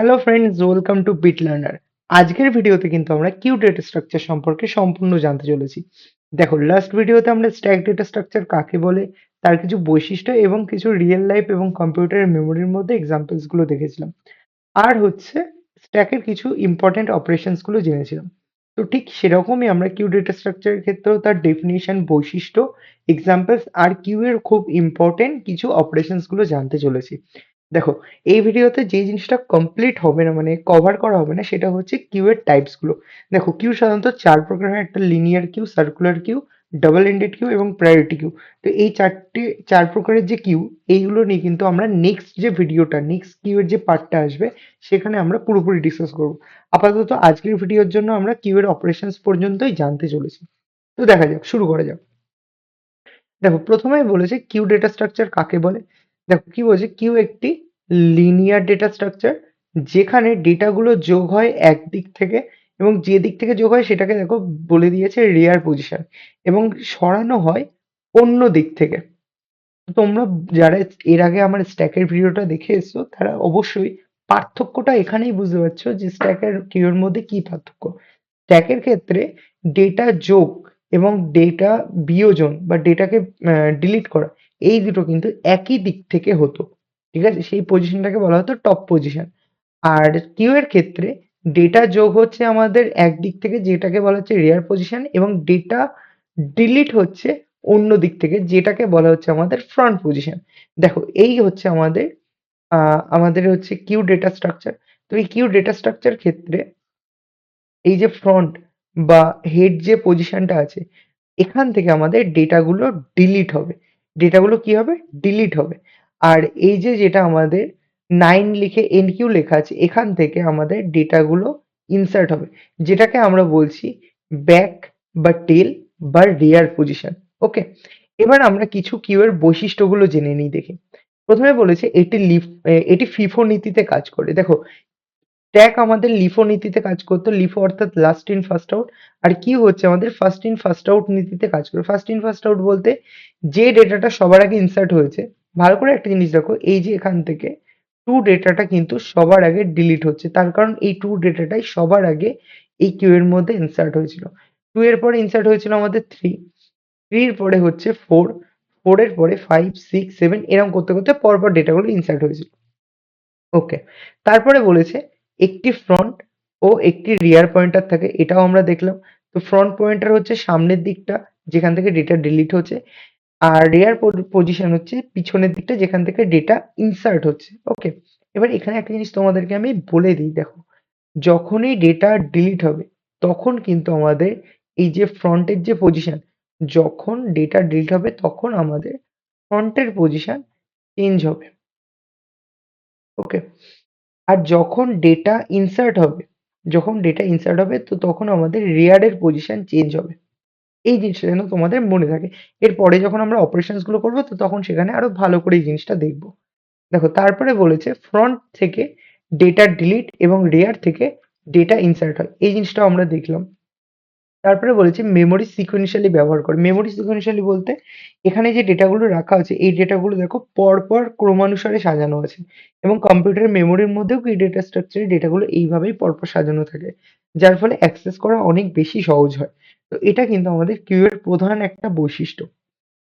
Hello friends welcome to bit learner আজকের ভিডিওতে কিন্তু আমরা কিউ ডেটা স্ট্রাকচার সম্পর্কে সম্পূর্ণ জানতে চলেছি। দেখো লাস্ট ভিডিওতে আমরা স্ট্যাক ডেটা স্ট্রাকচার কাকে বলে, তার কিছু বৈশিষ্ট্য এবং কিছু রিয়েল লাইফ এবং কম্পিউটারের মেমোরির মধ্যে এক্সাম্পলসগুলো দেখেছিলাম। আর হচ্ছে স্ট্যাকের কিছু ইম্পর্টেন্ট অপারেশনসগুলো জেনেছিলাম। তো ঠিক সেরকমই আমরা কিউ ডেটা স্ট্রাকচারের ক্ষেত্রেও তার ডেফিনিশন বৈশিষ্ট্য এক্সাম্পলস আর কিউ এর খুব ইম্পর্টেন্ট কিছু অপারেশনসগুলো জানতে চলেছি। দেখো, এই ভিডিওতে যে জিনিসটা কমপ্লিট হবে না মানে কভার করা হবে না, সেটা হচ্ছে কিউ এর টাইপসগুলো। দেখো কিউ সাধারণত চার প্রকারের একটা linear queue circular queue double ended queue এবং প্রায়োরিটি কিউ তো এই চারটি, চার প্রকারের যে কিউ এইগুলো নিয়ে কিন্তু আমরা নেক্সট যে ভিডিওটা নেক্সট কিউ এর যে পার্টটা আসবে, সেখানে আমরা পুরোপুরি ডিসকাস করব। আপাতত আজকের ভিডিওর জন্য আমরা কিউ এর অপারেশনস পর্যন্তই জানতে চলেছি। তো দেখা যাক, শুরু করা যাক। দেখো, প্রথমেই বলেছে কিউ ডেটা স্ট্রাকচার কাকে বলে? দেখো কি বলছে? কিউ একটি লিনিয়ার ডেটা স্ট্রাকচার যেখানে ডেটাগুলো যোগ হয় এক দিক থেকে এবং যে দিক থেকে যোগ হয় সেটাকে দেখো বলে দিয়েছে রেয়ার পজিশন এবং সরানো হয় অন্য দিক থেকে। তোমরা যারা এর আগে আমার স্ট্যাকের ভিডিওটা দেখে এসছো, তারা অবশ্যই পার্থক্যটা এখানেই বুঝতে পারছ যে স্ট্যাকের কিউর মধ্যে কি পার্থক্য। স্ট্যাকের ক্ষেত্রে ডেটা যোগ এবং ডেটা বিয়োজন বা ডেটাকে ডিলিট করা এই দুটো কিন্তু একই দিক থেকে হতো, ঠিক আছে? সেই পজিশনটাকে বলা হতো টপ পজিশন আর কিউ এর ক্ষেত্রে ডেটা যোগ হচ্ছে আমাদের একদিক থেকে যেটাকে বলা হচ্ছে রেয়ার পজিশন এবং ডেটা ডিলিট হচ্ছে অন্য দিক থেকে যেটাকে বলা হচ্ছে আমাদের ফ্রন্ট পজিশন দেখো, এই হচ্ছে আমাদের আমাদের হচ্ছে কিউ ডেটা স্ট্রাকচার তো এই কিউ ডেটা স্ট্রাকচার ক্ষেত্রে এই যে ফ্রন্ট বা হেড যে পজিশনটা আছে, এখান থেকে আমাদের ডেটাগুলো ডিলিট হবে। ডেটাগুলো কি হবে? ডিলিট হবে। আর এই যে যেটা আমাদের নাইন লিখে এনকিউ লেখা আছে, এখান থেকে আমাদের ডেটাগুলো ইনসার্ট হবে। যেটাকে আমরা বলছি ব্যাক বা টেল বা রেয়ার পজিশন ওকে এবার আমরা কিছু কিউ এর বৈশিষ্ট্যগুলো জেনে নিই দেখি। প্রথমে বলেছে এটি লিফ এটি ফিফো নীতিতে কাজ করে। দেখো স্ট্যাক আমাদের লিফো নীতিতে কাজ করতো, লিফো অর্থাৎ লাস্ট ইন ফার্স্ট আউট আর কি হচ্ছে আমাদের? ফার্স্ট ইন ফার্স্ট আউট নীতিতে কাজ করে। ফার্স্ট ইন ফার্স্ট আউট বলতে যে ডেটাটা সবার আগে ইনসার্ট হয়েছে, ভালো করে একটা জিনিস দেখো, এই যে এখান থেকে টু ডেটাটা কিন্তু সবার আগে ডিলিট হচ্ছে। তার কারণ এই টু ডেটাটাই সবার আগে এই কিউ এর মধ্যে ইনসার্ট হয়েছিল। টু এর পরে ইনসার্ট হয়েছিল আমাদের থ্রি থ্রির পরে হচ্ছে ফোর ফোর এর পরে ফাইভ সিক্স সেভেন এরকম করতে করতে পরপর ডেটাগুলো ইনসার্ট হয়েছিল। ওকে তারপরে বলেছে একটি ফ্রন্ট ও একটি রিয়ার পয়েন্টার থাকে, এটাও আমরা দেখলাম। তো ফ্রন্ট পয়েন্টার হচ্ছে সামনের দিকটা, যেখান থেকে ডেটা ডিলিট হচ্ছে, আর রেয়ার পজিশন হচ্ছে পিছনের দিকটা, যেখান থেকে ডেটা ইনসার্ট হচ্ছে। ওকে এবার এখানে একটা জিনিস তোমাদেরকে আমি বলে দিই, দেখো, যখনই ডেটা ডিলিট হবে, তখন কিন্তু আমাদের এই যে ফ্রন্টের যে পজিশন যখন ডেটা ডিলিট হবে, তখন আমাদের ফ্রন্টের পজিশন চেঞ্জ হবে। ওকে আর যখন ডেটা ইনসার্ট হবে, যখন ডেটা ইনসার্ট হবে, তো তখন আমাদের রেয়ারের পজিশন চেঞ্জ হবে। এই জিনিসটা যেন তোমাদের মনে থাকে। এরপরে যখন আমরা অপারেশনসগুলো করব, তো তখন সেখানে আরও ভালো করে এই জিনিসটা দেখব। দেখো, তারপরে বলেছে ফ্রন্ট থেকে ডেটা ডিলিট এবং রেয়ার থেকে ডেটা ইনসার্ট হয়। এই জিনিসটাও আমরা দেখলাম। তারপরে বলেছে মেমোরি সিকোয়েন্সিয়ালি ব্যবহার করে। মেমোরি সিকোয়েন্সিয়ালি বলতে এখানে যে ডেটাগুলো রাখা আছে, এই ডেটাগুলো দেখো পরপর ক্রমানুসারে সাজানো আছে এবং কম্পিউটারের মেমোরির মধ্যেও কি ডেটা স্ট্রাকচারে ডেটাগুলো এইভাবেই পরপর সাজানো থাকে, যার ফলে অ্যাক্সেস করা অনেক বেশি সহজ হয়। তো এটা কিন্তু আমাদের কিউ এর প্রধান একটা বৈশিষ্ট্য।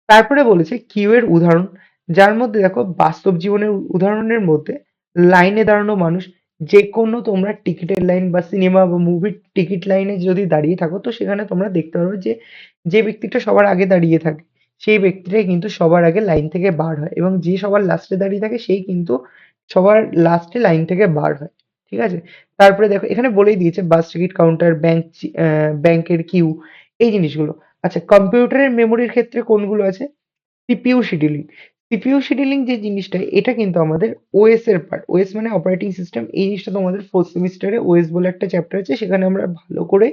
তারপরে বলেছে কিউ এর উদাহরণ, যার মধ্যে দেখো বাস্তব জীবনের উদাহরণের মধ্যে লাইনে দাঁড়ানো মানুষ যে কোনো তোমরা টিকিটের লাইন বা সিনেমা বা মুভির টিকিট লাইনে যদি দাঁড়িয়ে থাকো, তো সেখানে তোমরা দেখতে পারবে যে যে ব্যক্তিটা সবার আগে দাঁড়িয়ে থাকে, সেই ব্যক্তিটাই কিন্তু সবার আগে লাইন থেকে বার হয় এবং যে সবার লাস্টে দাঁড়িয়ে থাকে, সেই কিন্তু সবার লাস্টে লাইন থেকে বার হয়, ঠিক আছে? তারপরে দেখো, এখানে বলেই দিয়েছে বাস টিকিট কাউন্টার ব্যাংক ব্যাংকের কিউ এই জিনিসগুলো। আচ্ছা কম্পিউটারের মেমোরির ক্ষেত্রে কোনগুলো আছে? সিপিইউ শিডিউলিং সিপিইউ শিডিউলিং যে জিনিসটা, এটা কিন্তু আমাদের ওএস এর পার্ট ওএস মানে অপারেটিং সিস্টেম এই জিনিসটা তোমাদের ফোর্থ সেমিস্টারে ওএস বলে একটা চ্যাপ্টার আছে, সেখানে আমরা ভালো করে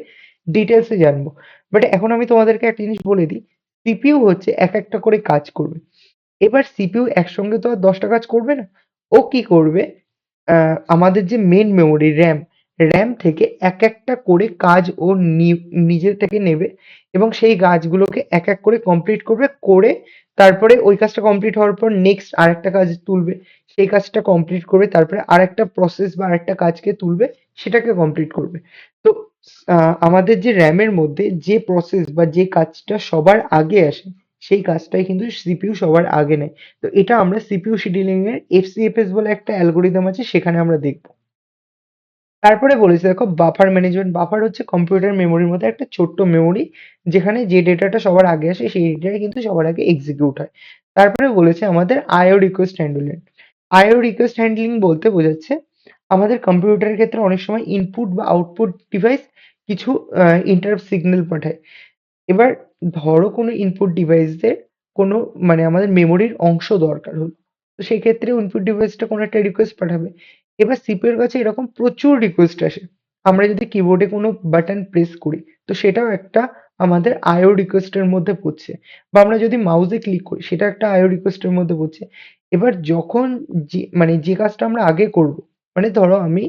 ডিটেলসে জানব। বাট এখন আমি তোমাদেরকে একটা জিনিস বলে দিই সিপিইউ হচ্ছে এক একটা করে কাজ করবে। এবার সিপিইউ একসঙ্গে তো আর দশটা কাজ করবে না। ও কি করবে? আমাদের যে মেন মেমোরি র্যাম র্যাম থেকে এক একটা করে কাজ ও নিজে থেকে নেবে এবং সেই কাজগুলোকে এক এক করে কমপ্লিট করবে, করে তারপরে ওই কাজটা কমপ্লিট হওয়ার পর নেক্সট আরেকটা কাজ তুলবে। সেই কাজটা কমপ্লিট করবে, তারপরে আরেকটা প্রসেস বা আরেকটা কাজকে তুলবে, সেটাকে কমপ্লিট করবে। তো আমাদের যে র্যামের মধ্যে যে প্রসেস বা যে কাজটা সবার আগে আসে, সেই কাজটাই কিন্তু সিপিইউ সবার আগে নেয়। তো এটা আমরা সিপিইউ শিডিউলিং এর এফসিএফএস বলে একটা অ্যালগোরিদম আছে, সেখানে আমরা দেখব। তারপরে বলেছে দেখো বাফার ম্যানেজমেন্ট বাফার হচ্ছে কম্পিউটার মেমোরির মধ্যে একটা ছোট্ট মেমোরি যেখানে যে ডেটাটা সবার আগে আসে, সেই ডেটাটা কিন্তু সবার আগে এক্সিকিউট হয়। তারপরে বলেছে আমাদের IO request handling IO request handling বলতে বোঝাচ্ছে, আমাদের কম্পিউটারের ক্ষেত্রে অনেক সময় ইনপুট বা আউটপুট ডিভাইস কিছু ইন্টারাপ্ট সিগন্যাল পাঠায়। এবার ধরো কোনো ইনপুট ডিভাইসের কোনো মানে আমাদের মেমোরির অংশ দরকার হলো, তো সেই ক্ষেত্রে ইনপুট ডিভাইসটা কোনো একটা রিকোয়েস্ট পাঠাবে। এবার সিপিইউ এর কাছে এরকম প্রচুর রিকোয়েস্ট আসে। আমরা যদি কিবোর্ডে কোনো বাটন প্রেস করি, তো সেটাও একটা আমাদের আইও রিকোয়েস্টের মধ্যে পড়ছে। বা আমরা যদি মাউসে ক্লিক করি সেটা একটা আইও রিকোয়েস্টের মধ্যে পড়ছে। এবার যখন যে মানে যে কাজটা আমরা আগে করব মানে ধরো আমি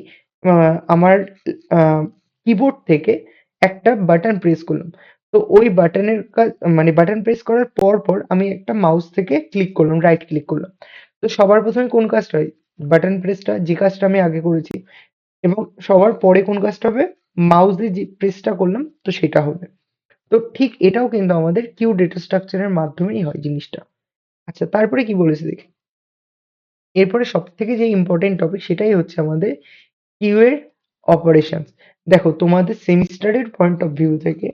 আমার কিবোর্ড থেকে একটা বাটন প্রেস করলাম। তো ওই বাটনের কাজ মানে বাটন প্রেস করার পর পর আমি একটা মাউস থেকে ক্লিক করলাম রাইট ক্লিক করলাম। তো সবার প্রথমে কোন কাজটা হয়? বাটন প্রেসটা যে কাজটা আমি আগে করেছি, এবং সবার পরে কোন কাজটা হবে? মাউস দিয়ে যে প্রেসটা করলাম, তো সেটা হবে। তো ঠিক এটাও কিন্তু আমাদের কিউ ডেটা স্ট্রাকচারের মাধ্যমেই হয় জিনিসটা। আচ্ছা তারপরে কি বলেছে দেখি? এরপরে সব থেকে যে ইম্পর্টেন্ট টপিক সেটাই হচ্ছে আমাদের কিউ এর অপারেশন দেখো, তোমাদের সেমিস্টারের পয়েন্ট অফ ভিউ থেকে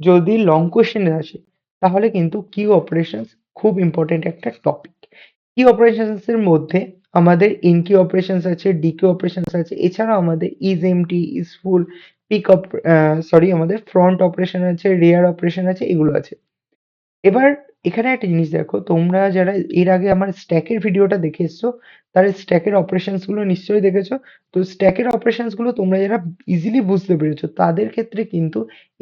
যদি লং কোশ্চেন আসে, তাহলে কিন্তু কিউ অপারেশন খুব ইম্পর্টেন্ট একটা টপিক কিউ অপারেশনস এর মধ্যে আমাদের ইনকিউ অপারেশনস আছে ডিকিউ অপারেশনস আছে, এছাড়াও আমাদের is empty is full peek op sorry আমাদের ফ্রন্ট অপারেশন আছে রেয়ার অপারেশন আছে, এগুলো আছে। এবার এখানে একটা জিনিস দেখো, তোমরা যারা এর আগে আমার স্ট্যাকের ভিডিওটা দেখে এসছো, তারা স্ট্যাকের অপারেশনসগুলো নিশ্চয়ই দেখেছ। তো স্ট্যাকের অপারেশনসগুলো তোমরা যারা ইজিলি বুঝতে পেরেছ, তাদের ক্ষেত্রে কিন্তু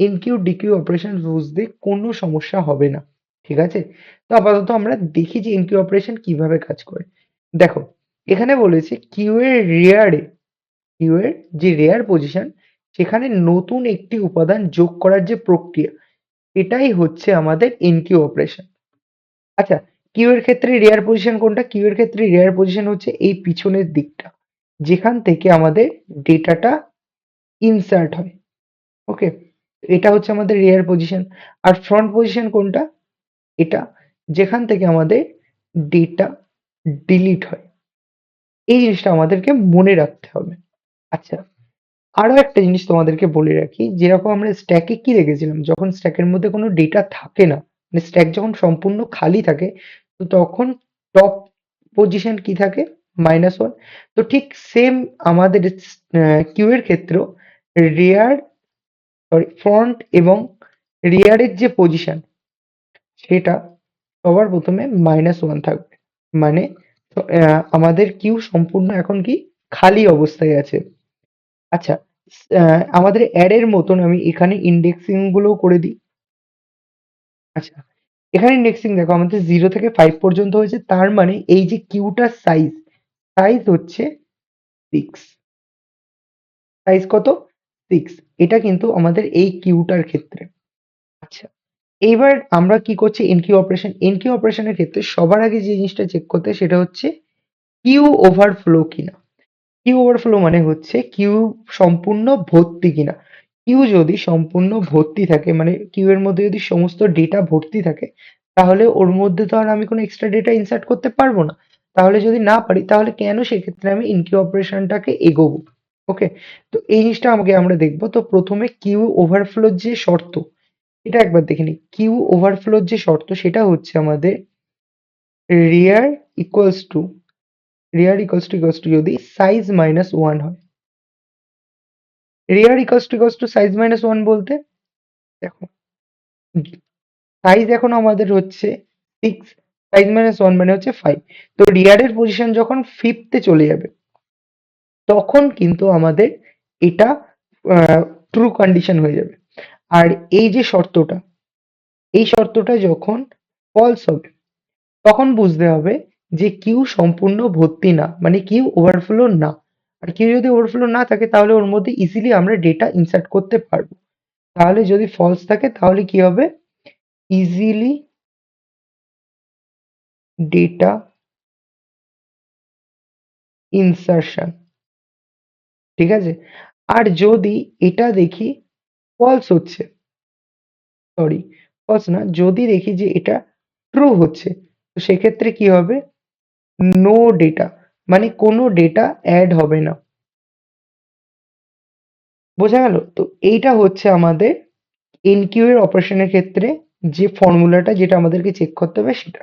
এনকিউ ডিকিউ অপারেশন বুঝতে কোনো সমস্যা হবে না, ঠিক আছে? তো আপাতত আমরা দেখি যে এনকিউ অপারেশন কীভাবে কাজ করে। দেখো এখানে বলেছে কিউ এর রেয়ারে কিউ এর যে রেয়ার পজিশন সেখানে নতুন একটি উপাদান যোগ করার যে প্রক্রিয়া, এটাই হচ্ছে আমাদের এনকিউ অপারেশন আচ্ছা কিউ এর ক্ষেত্রে রেয়ার পজিশন কোনটা? কিউ এর ক্ষেত্রে রেয়ার পজিশন হচ্ছে এই পিছনের দিকটা, যেখান থেকে আমাদের ডেটাটা ইনসার্ট হয়। ওকে এটা হচ্ছে আমাদের রেয়ার পজিশন আর ফ্রন্ট পজিশন কোনটা? এটা, যেখান থেকে আমাদের ডেটা ডিলিট হয়। এই জিনিসটা আমাদেরকে মনে রাখতে হবে। আচ্ছা আরও একটা জিনিস তোমাদেরকে বলে রাখি, যেরকম আমরা স্ট্যাকে কি রেখেছিলাম যখন স্ট্যাকের মধ্যে কোনো ডেটা থাকে না মানে স্ট্যাক যখন সম্পূর্ণ খালি থাকে, তো তখন টপ পজিশন কি থাকে? মাইনাস ওয়ান তো ঠিক সেম আমাদের কিউ এর ক্ষেত্রেও রেয়ার সরি ফ্রন্ট এবং রেয়ারের যে পজিশন সেটা সবার প্রথমে মাইনাস ওয়ান থাকবে। মানে আমাদের কিউ সম্পূর্ণ এখন কি খালি অবস্থায় আছে। আচ্ছা আমাদের অ্যারের মতন আমি এখানে ইন্ডেক্সিংগুলো করে দিই। আচ্ছা এখানে ইন্ডেক্সিং দেখো, আমাদের জিরো থেকে ফাইভ পর্যন্ত হয়েছে, তার মানে এই যে কিউটার সাইজ সাইজ হচ্ছে সিক্স সাইজ কত? সিক্স এটা কিন্তু আমাদের এই কিউটার ক্ষেত্রে। এইবার আমরা কি করছি? এনকিউ অপারেশন এনকিউ অপারেশনের ক্ষেত্রে সবার আগে যে জিনিসটা চেক করতে সেটা হচ্ছে কিউ ওভারফ্লো কিনা। কিউ ওভারফ্লো মানে হচ্ছে কিউ সম্পূর্ণ ভর্তি কিনা। কিউ যদি সম্পূর্ণ ভর্তি থাকে মানে কিউ এর মধ্যে যদি সমস্ত ডেটা ভর্তি থাকে, তাহলে ওর মধ্যে তো আর আমি কোনো এক্সট্রা ডেটা ইনসার্ট করতে পারব না। তাহলে যদি না পারি, তাহলে কেন সেক্ষেত্রে আমি ইনকিউ অপারেশনটাকে এগোবো? ওকে তো এই জিনিসটা আমাকে, আমরা দেখব। তো প্রথমে কিউ ওভারফ্লোর যে শর্ত এটা একবার দেখে নিই। কিউ ওভারফ্লোর যে শর্ত, সেটা হচ্ছে আমাদের rear equals to rear equals to equals to যদি সাইজ মাইনাস ওয়ান হয়। Rear equals to equals to size minus one বলতে, দেখো সাইজ এখন আমাদের হচ্ছে সিক্স সাইজ মাইনাস ওয়ান মানে হচ্ছে ফাইভ তো রিয়ারের পজিশন যখন ফিফথে চলে যাবে, তখন কিন্তু আমাদের এটা ট্রু কন্ডিশন হয়ে যাবে। আর এই যে শর্তটা, এই শর্তটা যখন ফলস হবে, তখন বুঝতে হবে যে কিউ সম্পূর্ণ ভর্তি না মানে কিউ ওভারফ্লো না। আর কিউ যদি ওভারফ্লো না থাকে, তাহলে ওর মধ্যে ইজিলি আমরা ডেটা ইনসার্ট করতে পারব। তাহলে যদি ফলস থাকে, তাহলে কি হবে? ইজিলি ডেটা ইনসারশন ঠিক আছে? আর যদি এটা দেখি ফলস হচ্ছে। সরি ফলস না। যদি দেখি যে এটা ট্রু হচ্ছে, তো সেক্ষেত্রে কি হবে? নো ডেটা মানে কোনো ডেটা অ্যাড হবে না। বোঝা গেল? তো এইটা হচ্ছে আমাদের এনকিউ এর অপারেশনের ক্ষেত্রে যে ফর্মুলাটা যেটা আমাদেরকে চেক করতে হবে সেটা।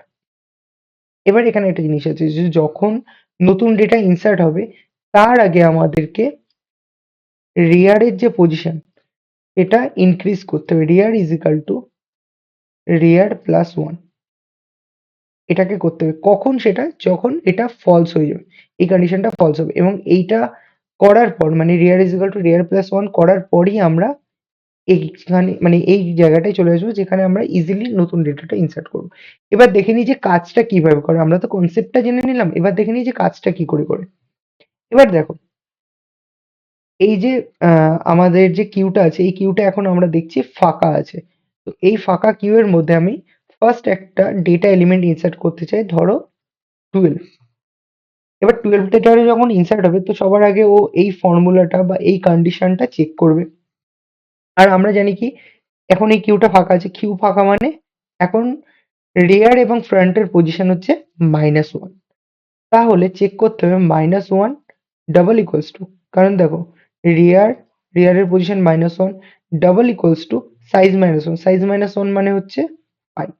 এবার এখানে একটা জিনিস আছে যে যখন নতুন ডেটা ইনসার্ট হবে, তার আগে আমাদেরকে রেয়ারের যে পজিশন এটা ইনক্রিজ করতে হবে। Rear is equal to rear plus one এটাকে করতে হবে। কখন সেটা? যখন এটা ফলস হয়ে যাবে। এই কন্ডিশনটা ফলস হবে। এবং এইটা করার পর মানে rear is equal to rear plus one করার পরই আমরা এইখানে মানে এই জায়গাটায় চলে আসব, যেখানে আমরা ইজিলি নতুন ডেটাটা ইনসার্ট করব। এবার দেখে নিই যে কাজটা কীভাবে করে। আমরা তো কনসেপ্টটা জেনে নিলাম। এবার দেখে নিই যে কাজটা কি করে করে। এবার দেখো এই যে আহ, আমাদের যে কিউটা আছে এই কিউটা এখন আমরা দেখছি ফাঁকা আছে। তো এই ফাঁকা কিউ এর মধ্যে আমি ফার্স্ট একটা ডেটা এলিমেন্ট ইনসার্ট করতে চাই ধরো টুয়েলভ এবার টুয়েলভ ডেটা যখন ইনসার্ট হবে তো সবার আগে ও এই ফর্মুলাটা বা এই কন্ডিশনটা চেক করবে। আর আমরা জানি কি এখন এই কিউটা ফাঁকা আছে। কিউ ফাঁকা মানে এখন রেয়ার এবং ফ্রন্টের পজিশন হচ্ছে মাইনাস ওয়ান তাহলে চেক করতে হবে minus one double equals to কারণ দেখো rear রেয়ারের position minus one double equals to size minus one size minus one মানে হচ্ছে ফাইভ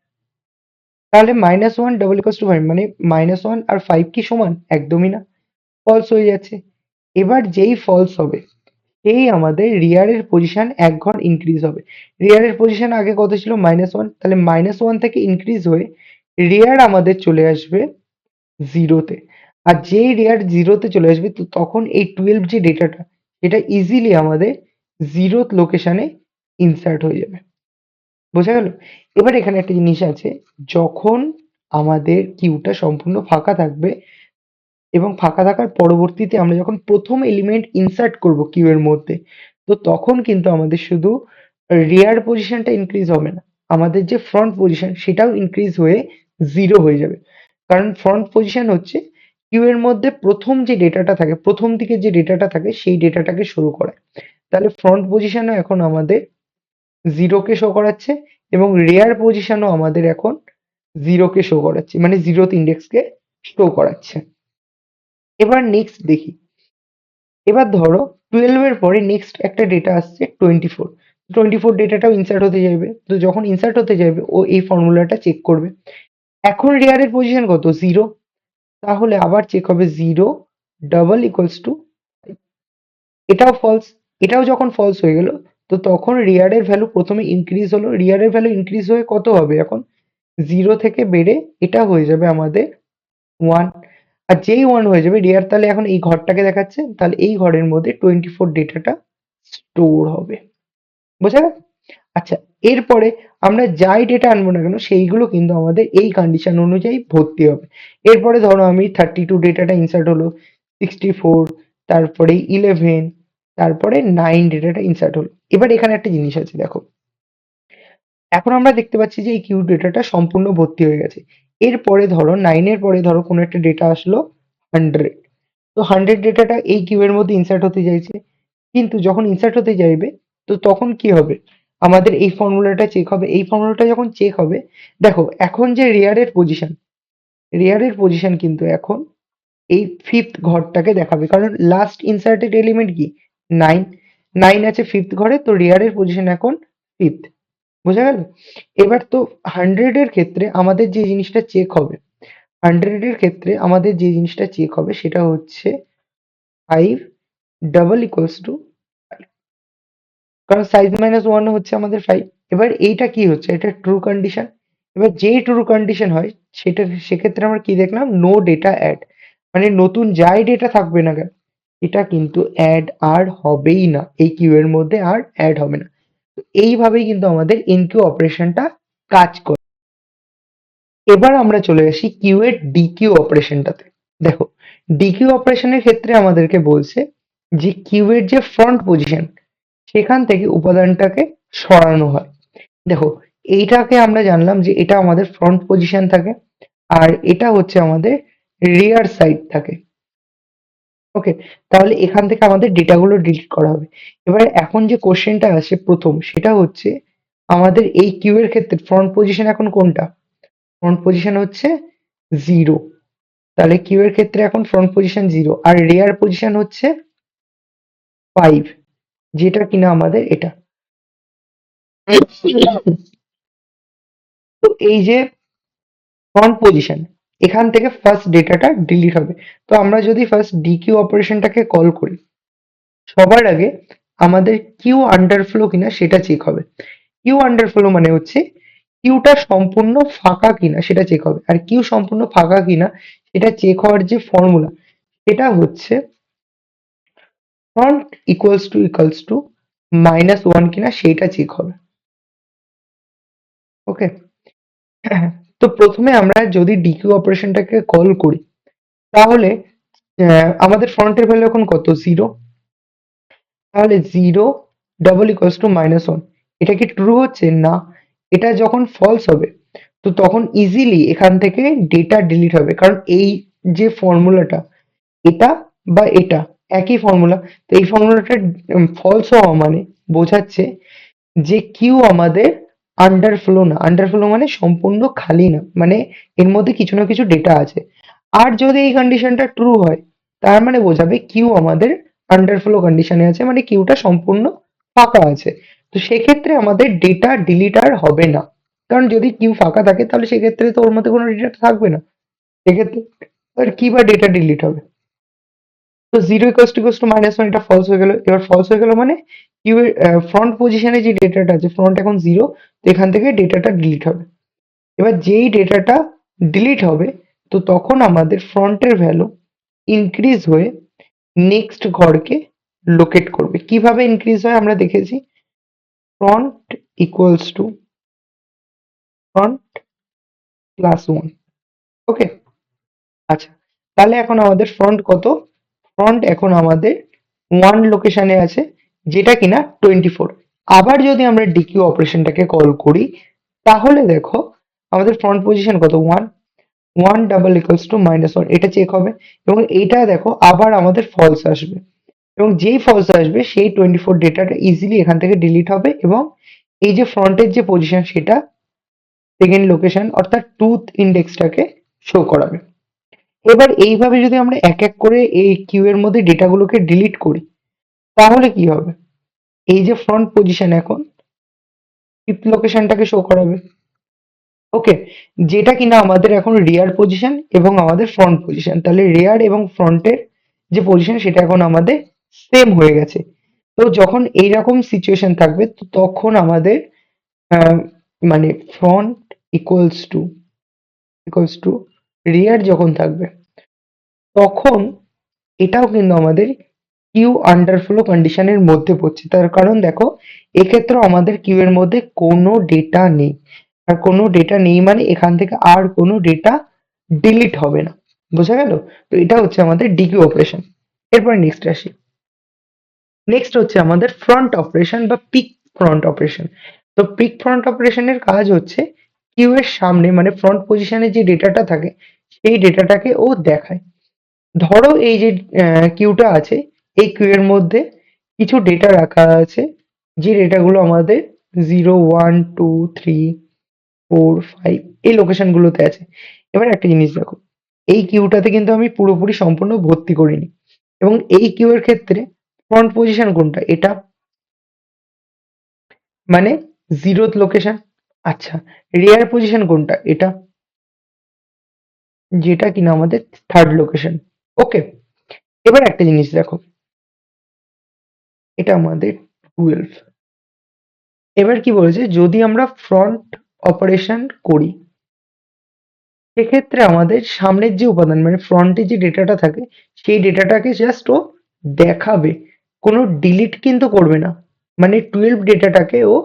তাহলে minus one double equals to five মানে মাইনাস ওয়ান আর ফাইভ কি সমান? একদমই না। ফলস হয়ে যাচ্ছে। এবার যেই ফলস হবে, এই আমাদের রিয়ারের পজিশন এক ঘর ইনক্রিজ হবে। রিয়ারের পজিশন আগে কত ছিল? মাইনাস ওয়ান তাহলে মাইনাস ওয়ান থেকে ইনক্রিজ হয়ে রিয়ার আমাদের চলে আসবে জিরোতে আর যেই রেয়ার জিরোতে চলে আসবে, তো তখন এই টুয়েলভ যে ডেটাটা এটা ইজিলি আমাদের জিরো লোকেশনে ইনসার্ট হয়ে যাবে। বোঝা গেল? এবার এখানে একটা জিনিস আছে, যখন আমাদের কিউটা সম্পূর্ণ ফাঁকা থাকবে এবং ফাঁকা থাকার পরবর্তীতে আমরা যখন প্রথম এলিমেন্ট ইনসার্ট করব কিউ এর মধ্যে, তো তখন কিন্তু আমাদের শুধু রেয়ার পজিশনটা ইনক্রিজ হবে না। আমাদের যে ফ্রন্ট পজিশন সেটাও ইনক্রিজ হয়ে জিরো হয়ে যাবে। কারণ ফ্রন্ট পজিশন হচ্ছে কিউ এর মধ্যে প্রথম যে ডেটাটা থাকে, প্রথম দিকে যে ডেটাটা থাকে, সেই ডেটাটাকে শুরু করায় তাহলে ফ্রন্ট পজিশনও এখন আমাদের জিরোকে শো করাচ্ছে এবং রেয়ার পজিশনও আমাদের এখন জিরোকে শো করাচ্ছে মানে জিরোথ ইন্ডেক্সকে শো করাচ্ছে। এবার নেক্সট দেখি। এবার ধরো টুয়েলভ এর পরে নেক্সট একটা ডেটা আসছে টোয়েন্টি ফোর টোয়েন্টি ফোর ডেটাটাও ইনসার্ট হতে যাবে তো যখন ইনসার্ট হতে যাবে ও এই ফর্মুলাটা চেক করবে। এখন রেয়ারের পজিশন কত? জিরো তাহলে আবার চেক হবে জিরো ডাবল ইকুয়ালস টু এটাও ফলস এটাও যখন ফলস হয়ে গেল, তো তখন রিয়ারের ভ্যালু প্রথমে ইনক্রিজ হলো রিয়ারের ভ্যালু ইনক্রিজ হয়ে কত হবে? এখন জিরো থেকে বেড়ে এটা হয়ে যাবে আমাদের ওয়ান আর যেই ওয়ান হয়ে যাবে রিয়ার তাহলে এখন এই ঘরটাকে দেখাচ্ছে, তাহলে এই ঘরের মধ্যে টোয়েন্টি ফোর ডেটাটা স্টোর হবে। বোঝা আচ্ছা এরপরে আমরা যাই ডেটা আনব না কেন, সেইগুলো কিন্তু আমাদের এই কন্ডিশন অনুযায়ী ভর্তি হবে। এরপরে ধরো আমি থার্টি টু ডেটাটা ইনসার্ট হলো সিক্সটি ফোর তারপরে ইলেভেন তারপরে নাইন ডেটাটা ইনসার্ট হলো। এবার এখানে একটা জিনিস আছে, দেখো। এখন আমরা দেখতে পাচ্ছি যে এই কিউ ডেটাটা সম্পূর্ণ ভর্তি হয়ে গেছে। এরপরে ধরো নাইনের পরে ধরো কোনো একটা ডেটা আসলো হান্ড্রেড তো হান্ড্রেড ডেটাটা এই কিউ এর মধ্যে ইনসার্ট হতে চাইছে। কিন্তু যখন ইনসার্ট হতে চাইবে তো তখন কি হবে? আমাদের এই ফর্মুলাটা চেক হবে। এই ফর্মুলাটা যখন চেক হবে, দেখো, এখন যে রেয়ারের পজিশন রেয়ারের পজিশন কিন্তু এখন এই ফিফথ ঘরটাকে দেখাবে। কারণ লাস্ট ইনসার্টেড এলিমেন্ট কি? নাইন নাইন আছে ফিফথ ঘরে, তো রেয়ারের পজিশন এখন ফিফথ বোঝা গেল? এবার তো হান্ড্রেড এর ক্ষেত্রে আমাদের যে জিনিসটা চেক হবে হান্ড্রেড এর ক্ষেত্রে আমাদের যে জিনিসটা চেক হবে, সেটা হচ্ছে ফাইভ ডাবল ইকুয়ালস টু কারণ সাইজ মাইনাস ওয়ান হচ্ছে আমাদের ফাইভ এবার এইটা কি হচ্ছে? এটা ট্রু কন্ডিশন এবার যেই ট্রু কন্ডিশন হয়, সেটা, সেক্ষেত্রে আমরা কি দেখলাম? নো ডেটা অ্যাড মানে নতুন যাই ডেটা থাকবে না কেন, এটা কিন্তু অ্যাড আর হবেই না। এই কিউ এর মধ্যে আর অ্যাড হবে না। এইভাবেই কিন্তু আমাদের এনকিউ অপারেশনটা কাজ করে। এবার আমরা চলে আসি কিউ এর ডিকিউ অপারেশনটাতে দেখো ডিকিউ অপারেশনের ক্ষেত্রে আমাদেরকে বলছে যে কিউ এর যে ফ্রন্ট পজিশন সেখান থেকে উপাদানটাকে সরানো হয়। দেখো, এইটাকে আমরা জানলাম যে এটা আমাদের ফ্রন্ট পজিশন থাকে আর এটা হচ্ছে আমাদের রিয়ার সাইড থাকে। ওকে তাহলে এখান থেকে আমাদের ডেটাগুলো ডিলিট করা হবে। এবার এখন যে কোশ্চেনটা আসে প্রথম, সেটা হচ্ছে আমাদের এই কিউ এর ক্ষেত্রে ফ্রন্ট পজিশন এখন কোনটা? ফ্রন্ট পজিশন হচ্ছে জিরো তাহলে কিউ এর ক্ষেত্রে এখন ফ্রন্ট পজিশন জিরো আর রেয়ার পজিশন হচ্ছে ফাইভ যেটা কিনা আমাদের এটা। তো এই যে ফ্রন্ট পজিশন এখান থেকে ফার্স্ট ডেটাটা ডিলিট হবে। তো আমরা যদি ফার্স্ট ডিকিউ অপারেশনটাকে কল করি, সবার আগে আমাদের কিউ আন্ডারফ্লো কিনা সেটা চেক হবে। কিউ আন্ডারফ্লো মানে হচ্ছে কিউটা সম্পূর্ণ ফাঁকা কিনা সেটা চেক হবে। আর কিউ সম্পূর্ণ ফাঁকা কিনা সেটা চেক হওয়ার যে ফর্মুলা সেটা হচ্ছে front equals to equals to minus one কিনা সেইটা চেক হবে। ওকে তো প্রথমে আমরা যদি ডিকিউ অপারেশনটাকে কল করি, তাহলে আমাদের ফ্রন্টের ভ্যালু এখন কত? জিরো তাহলে zero double equals to minus one এটা কি ট্রু হচ্ছে? না। এটা যখন ফলস হবে, তো তখন ইজিলি এখান থেকে ডেটা ডিলিট হবে। কারণ এই যে ফর্মুলাটা এটা বা এটা একই ফর্মুলা তো এই ফর্মুলাটা ফলস হওয়া মানে বোঝাচ্ছে যে কিউ আমাদের আন্ডারফ্লো না। আন্ডারফ্লো মানে সম্পূর্ণ খালি না মানে এর মধ্যে কিছু না কিছু ডেটা আছে। আর যদি এই কন্ডিশনটা ট্রু হয়, তার মানে বোঝাবে কিউ আমাদের আন্ডারফ্লো কন্ডিশনে আছে মানে কিউটা সম্পূর্ণ ফাঁকা আছে। তো সেক্ষেত্রে আমাদের ডেটা ডিলিট আর হবে না। কারণ যদি কিউ ফাঁকা থাকে, তাহলে সেক্ষেত্রে তো ওর মধ্যে কোনো ডেটা থাকবে না। সেক্ষেত্রে আর কি বা ডেটা ডিলিট হবে? তো zero equals to equals to minus one এটা ফলস হয়ে গেল। এবার ফলস হয়ে গেল মানে কিউ এর ফ্রন্ট পজিশনে যে ডেটাটা আছে ফ্রন্ট এখন জিরো তো এখান থেকে ডেটাটা ডিলিট হবে। এবার যেই ডেটাটা ডিলিট হবে, তো তখন আমাদের ফ্রন্টের ভ্যালু ইনক্রিজ হয়ে নেক্সট ঘরকে লোকেট করবে। কীভাবে ইনক্রিজ হয় আমরা দেখেছি? Front equals to front plus one okay আচ্ছা তাহলে এখন আমাদের ফ্রন্ট কত? ফ্রন্ট এখন আমাদের ওয়ান লোকেশনে আছে, যেটা কিনা টোয়েন্টি ফোর আবার যদি আমরা ডিকিউ অপারেশনটাকে কল করি, তাহলে দেখো আমাদের ফ্রন্ট পজিশন কত? One one double equals to minus one এটা চেক হবে এবং এইটা দেখো আবার আমাদের ফলস আসবে এবং যেই ফলস আসবে, সেই টোয়েন্টি ফোর ডেটাটা ইজিলি এখান থেকে ডিলিট হবে এবং এই যে ফ্রন্টের যে পজিশন সেটা সেকেন্ড লোকেশন অর্থাৎ টুথ ইন্ডেক্সটাকে শো করাবে। এবার এইভাবে যদি আমরা এক এক করে এই কিউ এর মধ্যে ডেটাগুলোকে ডিলিট করি, তাহলে কি হবে? এই যে ফ্রন্ট পজিশন এখন ফিফথ লোকেশনটাকে শো করাবে। ওকে যেটা কিনা আমাদের এখন রিয়ার পজিশন এবং আমাদের ফ্রন্ট পজিশন তাহলে রিয়ার এবং ফ্রন্টের যে পজিশন সেটা এখন আমাদের সেম হয়ে গেছে। তো যখন এইরকম সিচুয়েশন থাকবে, তো তখন আমাদের মানে front equals to equals to rear যখন থাকবে, তখন এটাও কিন্তু আমাদের কিউ আন্ডারফ্লো কন্ডিশনের মধ্যে পড়ছে। তার কারণ দেখো এক্ষেত্রে আমাদের কিউ এর মধ্যে কোনো ডেটা নেই। আর কোনো ডেটা নেই মানে এখান থেকে আর কোনো ডেটা ডিলিট হবে না। বোঝা গেল? তো এটা হচ্ছে আমাদের ডিকিউ অপারেশন এরপর নেক্সট আসি। নেক্সট হচ্ছে আমাদের ফ্রন্ট অপারেশন বা পিক ফ্রন্ট অপারেশন তো পিক ফ্রন্ট অপারেশনের কাজ হচ্ছে কিউ এর সামনে মানে ফ্রন্ট পজিশনে যে ডেটাটা থাকে, সেই ডেটাটাকে ও দেখায়। ধরো এই যে কিউটা আছে, এই কিউ এর মধ্যে কিছু ডেটা রাখা আছে, যে ডেটাগুলো আমাদের zero one two three four five এই লোকেশন গুলোতে আছে। এবার একটা জিনিস দেখো, এই কিউটাতে কিন্তু আমি পুরোপুরি সম্পূর্ণ ভর্তি করিনি। এবং এই কিউ এর ক্ষেত্রে ফ্রন্ট পজিশন কোনটা? এটা মানে জিরোথ লোকেশন আচ্ছা রিয়ার পজিশন কোনটা? এটা? যেটা কিনা আমাদের থার্ড লোকেশন ওকে এবার একটা জিনিস দেখো। এটা আমাদের টুয়েলভ এবার কি বলেছে? যদি আমরা ফ্রন্ট অপারেশন করি, সেক্ষেত্রে আমাদের সামনের যে উপাদান মানে ফ্রন্টে যে ডেটাটা থাকে, সেই ডেটাটাকে জাস্ট ও দেখাবে। কোনো ডিলিট কিন্তু করবে না। মানে টুয়েলভ ডেটাটাকে ও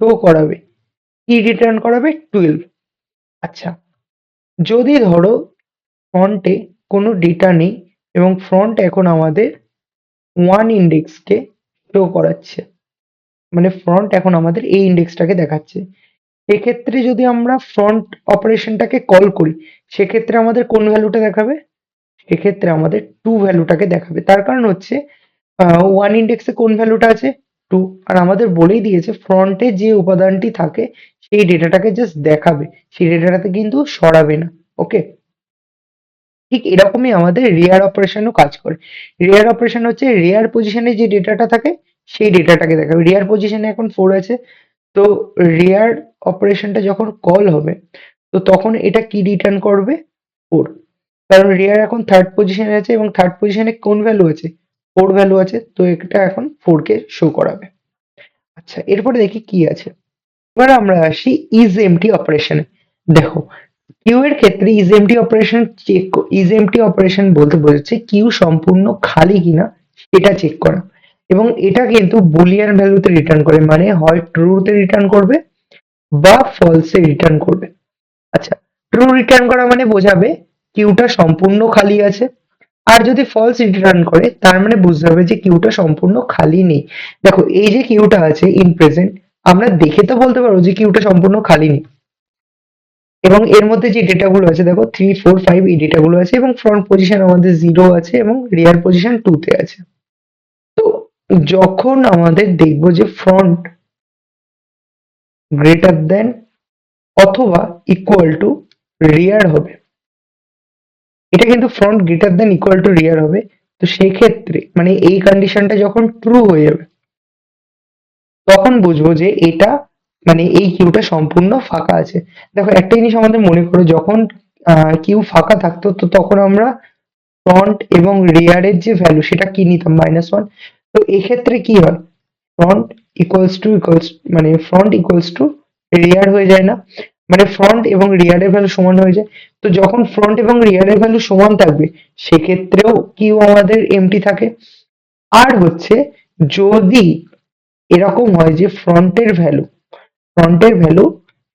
শো করাবে। কি রিটার্ন করাবে? টুয়েলভ আচ্ছা যদি ধরো ফ্রন্টে কোনো ডেটা নেই এবং ফ্রন্ট এখন আমাদের ওয়ান ইন্ডেক্সকে শো করাচ্ছে মানে ফ্রন্ট এখন আমাদের এই ইন্ডেক্সটাকে দেখাচ্ছে, এক্ষেত্রে যদি আমরা ফ্রন্ট অপারেশনটাকে কল করি, সেক্ষেত্রে আমাদের কোন ভ্যালুটা দেখাবে? সেক্ষেত্রে আমাদের টু ভ্যালুটাকে দেখাবে। তার কারণ হচ্ছে ওয়ান ইন্ডেক্সে কোন ভ্যালুটা আছে? টু আর আমাদের বলেই দিয়েছে ফ্রন্টে যে উপাদানটি থাকে সেই ডেটাটাকে জাস্ট দেখাবে, সেই ডেটাটাতে কিন্তু সরাবে না ওকে ঠিক এরকমই আমাদের রেয়ার অপারেশনও কাজ করে। রেয়ার অপারেশন হচ্ছে রেয়ার পজিশনে যে ডেটাটা থাকে, সেই ডেটাটাকে দেখাবে। রেয়ার পজিশনে এখন ফোর আছে, তো রেয়ার অপারেশনটা যখন কল হবে, তো তখন এটা কি রিটার্ন করবে? ফোর কারণ রেয়ার এখন থার্ড পজিশনে আছে এবং থার্ড পজিশনে কোন ভ্যালু আছে? ফোর ভ্যালু আছে, তো এটা এখন ফোর কে শো করাবে। আচ্ছা এরপরে দেখি কি আছে। এবার আমরা আসি ইজ এমটি অপারেশনে দেখো কিউ এর ক্ষেত্রে is empty operation check is empty operation বলতে বোঝাচ্ছে কিউ সম্পূর্ণ খালি কিনা সেটা চেক করা। এবং এটা কিন্তু বুলিয়ান ভ্যালুতে রিটার্ন করে মানে হয় ট্রুতে রিটার্ন করবে বা ফলসে রিটার্ন করবে। আচ্ছা ট্রু রিটার্ন করা মানে বোঝাবে কিউটা সম্পূর্ণ খালি আছে। আর যদি ফলস রিটার্ন করে, তার মানে বুঝতে হবে যে কিউটা সম্পূর্ণ খালি নেই। দেখো, এই যে কিউটা আছে ইন প্রেজেন্ট আমরা দেখে তো বলতে পারব যে কিউটা সম্পূর্ণ খালি নেই। এবং এর মধ্যে যে ডেটাগুলো আছে, দেখো থ্রি ফোর ফাইভ এই ডেটাগুলো আছে এবং ফ্রন্ট পজিশন আমাদের জিরো আছে এবং রিয়ার পজিশন টু তে আছে। তো যখন আমাদের দেখব যে ফ্রন্ট গ্রেটার দেন অথবা ইকুয়াল টু রিয়ার হবে, এটা কিন্তু front greater than equal to rear হবে। তো সেই ক্ষেত্রে মানে এই কন্ডিশনটা যখন ট্রু হয়ে যাবে তখন বুঝব যে এটা মানে এই কিউটা সম্পূর্ণ ফাঁকা আছে। দেখো, একটা জিনিস আমাদের মনে করো, যখন কিউ ফাঁকা থাকতো, তো তখন আমরা ফ্রন্ট এবং রিয়ারের যে ভ্যালু সেটা কি নিতাম? মাইনাস ওয়ান তো এক্ষেত্রে কি হয়? ফ্রন্ট ইকুয়ালস টু ইকুয়ালস মানে ফ্রন্ট ইকুয়ালস টু রিয়ার হয়ে যায় না। মানে ফ্রন্ট এবং রিয়ারের ভ্যালু সমান হয়ে যায়। তো যখন ফ্রন্ট এবং রিয়ারের ভ্যালু সমান থাকবে, সেক্ষেত্রেও কিউ আমাদের এমটি থাকে। আর হচ্ছে, যদি এরকম হয় যে ফ্রন্টের ভ্যালু ফ্রন্টের ভ্যালু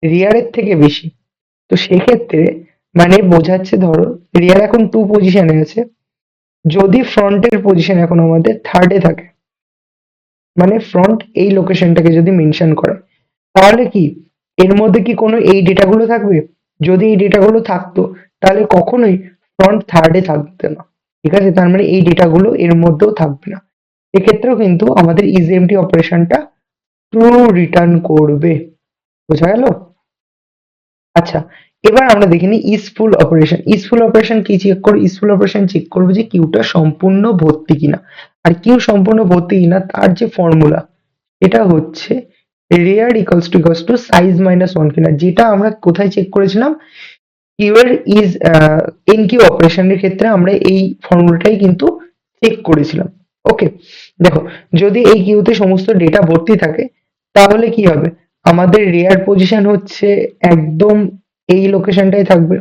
রিয়ারের থেকে বেশি। তো সেক্ষেত্রে মানে বোঝাচ্ছে ধরো রিয়ার এখন টু পজিশনে আছে। যদি ফ্রন্টের পজিশন এখন আমাদের থার্ডে থাকে মানে ফ্রন্ট এই লোকেশনটাকে যদি মেনশন করে, তাহলে কি? এর মধ্যে কি কোনো এই ডেটাগুলো থাকবে? যদি এই ডেটাগুলো থাকতো, তাহলে কখনোই ফ্রন্ট থার্ডে থাকবে না। ঠিক আছে? তার মানে এই ডেটাগুলো এর মধ্যেও থাকবে না। এক্ষেত্রেও কিন্তু আমাদের ইজিএমটি অপারেশনটা ট্রু রিটার্ন করবে। বোঝা গেল? আচ্ছা এবার আমরা দেখে নিই is full operation is full operation কি চেক করব? ইসফুল অপারেশন চেক করব যে কিউটা সম্পূর্ণ ভর্তি কিনা। আর কিউ সম্পূর্ণ ভর্তি কিনা, তার যে ফর্মুলা এটা হচ্ছে rear equals to equals to size minus one কিনা। যেটা আমরা কোথায় চেক করেছিলাম? কিউ ইজ এন কিউ অপারেশনের ক্ষেত্রে আমরা এই ফর্মুলাটাই কিন্তু চেক করেছিলাম। ওকে দেখো, যদি এই কিউতে সমস্ত ডেটা ভর্তি থাকে, তাহলে কি হবে? আমাদের রেয়ার পজিশন হচ্ছে একদম এই লোকেশনটাই থাকবে।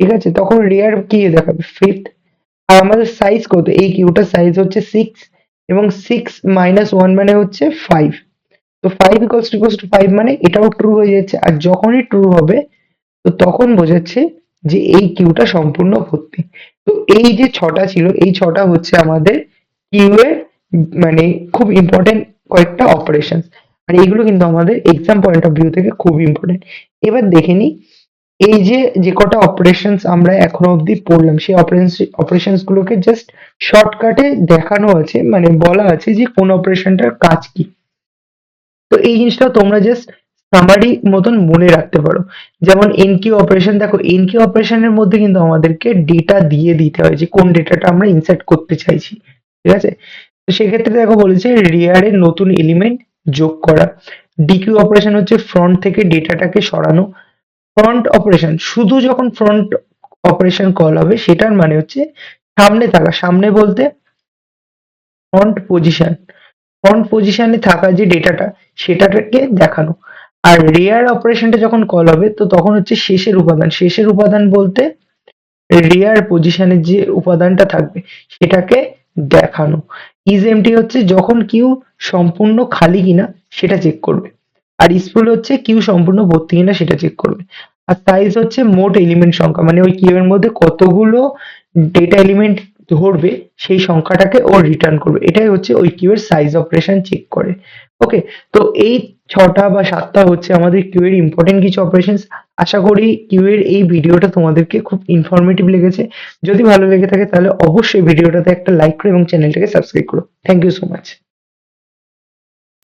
ঠিক আছে? তখন রেয়ার কি দেখাবে? ফিফথ আর আমাদের সাইজ কত? এই কিউটার সাইজ হচ্ছে সিক্স এবং সিক্স মাইনাস ওয়ান মানে হচ্ছে ফাইভ তো five equals to to five মানে এটাও ট্রু হয়ে যাচ্ছে। আর যখনই ট্রু হবে, তো তখন বোঝাচ্ছে যে এই কিউটা সম্পূর্ণ ভর্তি। তো এই যে ছটা ছিল, এই ছটা হচ্ছে আমাদের কিউ এর মানে খুব ইম্পর্টেন্ট কয়েকটা অপারেশন আর এইগুলো কিন্তু আমাদের এক্সাম পয়েন্ট অফ ভিউ থেকে খুব ইম্পর্টেন্ট এবার দেখে নিই, এই যে যে কটা অপারেশনস আমরা এখনও অবধি পড়লাম, সেই অপারেশনস গুলোকে জাস্ট শর্টকাটে দেখানো আছে মানে বলা আছে যে কোন অপারেশনটার কাজ কি। তো এই জিনিসটা তোমরা জাস্ট সামারি মতন মনে রাখতে পারো। যেমন এনকিউ অপারেশন দেখো এনকিউ অপারেশনের মধ্যে কিন্তু আমাদেরকে ডেটা দিয়ে দিতে হয় যে কোন ডেটাটা আমরা ইনসার্ট করতে চাইছি। ঠিক আছে? তো সেক্ষেত্রে দেখো বলেছে রিয়ারের নতুন এলিমেন্ট যোগ করা। ডিকিউ অপারেশন হচ্ছে ফ্রন্ট থেকে ডেটাটাকে সরানো। ফ্রন্ট অপারেশন শুধু যখন ফ্রন্ট অপারেশন কল হবে, সেটার মানে হচ্ছে সামনে থাকা। সামনে বলতে ফ্রন্ট পজিশন ফ্রন্ট পজিশনে থাকা যে ডেটাটা সেটাকে দেখানো। আর রেয়ার অপারেশনটা যখন কল হবে, তো তখন হচ্ছে শেষের উপাদান। শেষের উপাদান বলতে রেয়ার পজিশনের যে উপাদানটা থাকবে, সেটাকে দেখানো। ইজ এমটি হচ্ছে যখন কিউ সম্পূর্ণ খালি কিনা, সেটা চেক করবে। আর স্পুল হচ্ছে কিউ সম্পূর্ণ ভর্তি কিনা, সেটা চেক করবে। আর সাইজ হচ্ছে মোট এলিমেন্ট সংখ্যা মানে ওই কিউ এর মধ্যে কতগুলো ডেটা এলিমেন্ট ধরবে, সেই সংখ্যাটাকে ও রিটার্ন করবে। এটাই হচ্ছে ওই কিউ এর সাইজ অপারেশন চেক করে। ওকে তো এই ছটা বা সাতটা হচ্ছে আমাদের কিউ এর ইম্পর্টেন্ট কিছু অপারেশনস আশা করি কিউ এর এই ভিডিওটা তোমাদেরকে খুব ইনফরমেটিভ লেগেছে। যদি ভালো লেগে থাকে তাহলে অবশ্যই ভিডিওটাতে একটা লাইক করো এবং চ্যানেলটাকে সাবস্ক্রাইব করো। Thank you so much